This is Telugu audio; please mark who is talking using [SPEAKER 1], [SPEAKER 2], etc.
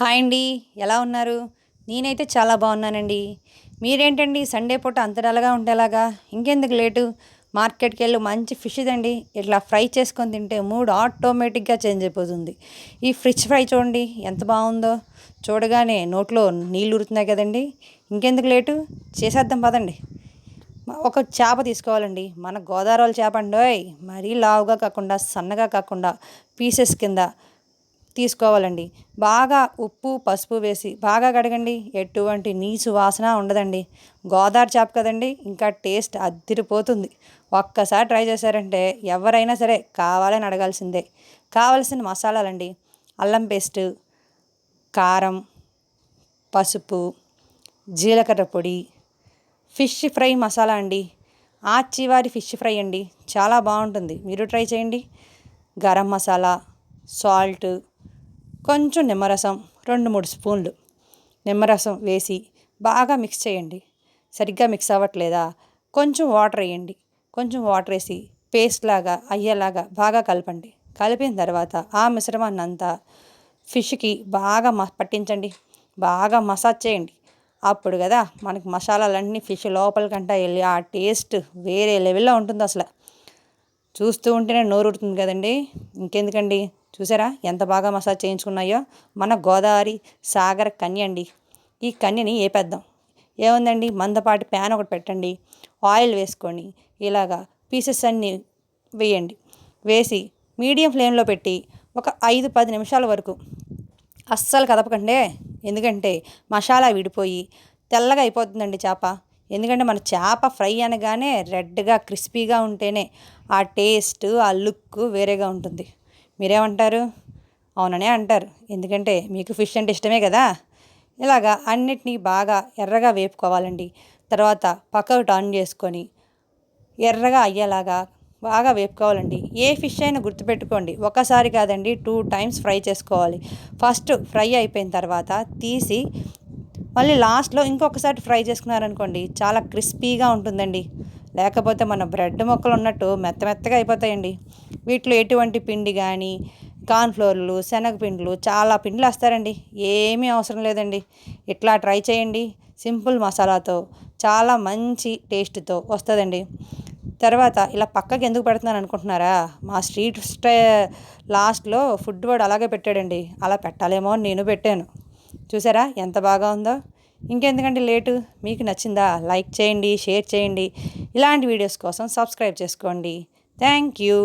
[SPEAKER 1] హాయ్ అండి ఎలా ఉన్నారు? నేనైతే చాలా బాగున్నానండి. మీరేంటండి సండే పూట అంత ఉండేలాగా? ఇంకెందుకు లేటు? మార్కెట్కి వెళ్ళి మంచి ఫిష్ ఇదండి ఇట్లా ఫ్రై చేసుకొని తింటే మూడ్ ఆటోమేటిక్గా చేంజ్ అయిపోతుంది. ఈ ఫిష్ ఫ్రై చూడండి ఎంత బాగుందో. చూడగానే నోట్లో నీళ్ళు ఉరుతున్నాయి కదండి. ఇంకెందుకు లేటు? చేసేద్దాం పదండి. ఒక చేప తీసుకోవాలండి. మన గోదావరి చేప అండి మరీ లావుగా కాకుండా సన్నగా కాకుండా పీసెస్ కింద. తీసుకోవాలండి. బాగా ఉప్పు పసుపు వేసి బాగా కడగండి. ఎటువంటి నీసు వాసన ఉండదండి. గోదావరి చేప కదండి ఇంకా టేస్ట్ అద్దిరిపోతుంది. ఒక్కసారి ట్రై చేశారంటే ఎవరైనా సరే కావాలని అడగాల్సిందే. కావలసిన మసాలాలండి. అల్లం పేస్ట్ కారం పసుపు జీలకర్ర పొడి ఫిష్ ఫ్రై మసాలా అండి. ఆచివారి ఫిష్ ఫ్రై అండి. చాలా బాగుంటుంది. మీరు ట్రై చేయండి. గరం మసాలా సాల్ట్ కొంచెం నిమ్మరసం రెండు మూడు స్పూన్లు. నిమ్మరసం వేసి బాగా మిక్స్ చేయండి. సరిగ్గా మిక్స్ అవ్వట్లేదా? కొంచెం వాటర్ వేయండి. కొంచెం వాటర్ వేసి పేస్ట్ లాగా అయ్యేలాగా బాగా కలపండి. కలిపిన తర్వాత ఆ మిశ్రమాన్ని అంతా ఫిష్కి బాగా మ పట్టించండి. బాగా మసాజ్ చేయండి. అప్పుడు కదా మనకి మసాలాలన్నీ ఫిష్ లోపలికంటా వెళ్ళి ఆ టేస్ట్ వేరే లెవెల్లో ఉంటుంది అసలు చూస్తూ ఉంటేనే నోరుడుతుంది కదండి. ఇంకెందుకండి? చూసారా? ఎంత బాగా మసాజ్ చేయించుకున్నాయో? మన గోదావరి సాగర్ కన్య అండి. ఈ కన్యని ఏపేద్దాం. ఏముందండి? మందపాటి ప్యాన్ ఒకటి పెట్టండి. ఆయిల్ వేసుకొని ఇలాగా పీసెస్ అన్నీ వేయండి. వేసి మీడియం ఫ్లేమ్లో పెట్టి ఒక ఐదు పది నిమిషాల వరకు అస్సలు కదపకండి. ఎందుకంటే మసాలా విడిపోయి తెల్లగా అయిపోతుందండి చేప. ఎందుకంటే మన చేప ఫ్రై అనగానే రెడ్గా క్రిస్పీగా ఉంటేనే ఆ టేస్ట్ ఆ లుక్ వేరేగా ఉంటుంది. మీరేమంటారు? అవుననే అంటారు. ఎందుకంటే మీకు ఫిష్ అంటే ఇష్టమే కదా? ఇలాగా అన్నిటినీ బాగా ఎర్రగా వేపుకోవాలండి. తర్వాత పక్కకు టర్న్ చేసుకొని ఎర్రగా అయ్యేలాగా బాగా వేపుకోవాలండి. ఏ ఫిష్ అయినా గుర్తుపెట్టుకోండి. ఒకసారి కాదండి టూ టైమ్స్ ఫ్రై చేసుకోవాలి. ఫస్ట్ ఫ్రై అయిపోయిన తర్వాత తీసి మళ్ళీ లాస్ట్లో ఇంకొకసారి ఫ్రై చేసుకున్నారనుకోండి చాలా క్రిస్పీగా ఉంటుందండి. లేకపోతే మన బ్రెడ్ మొక్కలు ఉన్నట్టు మెత్త మెత్తగా అయిపోతాయండి. వీటిలో ఎటువంటి పిండి కానీ కార్న్ఫ్లోర్లు శనగపిండ్లు చాలా పిండిలు వేస్తారండి. ఏమీ అవసరం లేదండి. ఇట్లా ట్రై చేయండి. సింపుల్ మసాలాతో చాలా మంచి టేస్ట్తో వస్తుందండి. తర్వాత ఇలా పక్కకి ఎందుకు పెడుతున్నాను అనుకుంటున్నారా? మా స్ట్రీట్ స్టే లాస్ట్లో ఫుడ్ వాడు అలాగే పెట్టాడండి. అలా పెట్టాలేమో అని నేను పెట్టాను. చూసారా? ఎంత బాగా ఉందో. ఇంకెందుకంటే లేటు? మీకు నచ్చిందా? లైక్ చేయండి షేర్ చేయండి. ఇలాంటి వీడియోస్ కోసం సబ్స్క్రైబ్ చేసుకోండి. Thank you.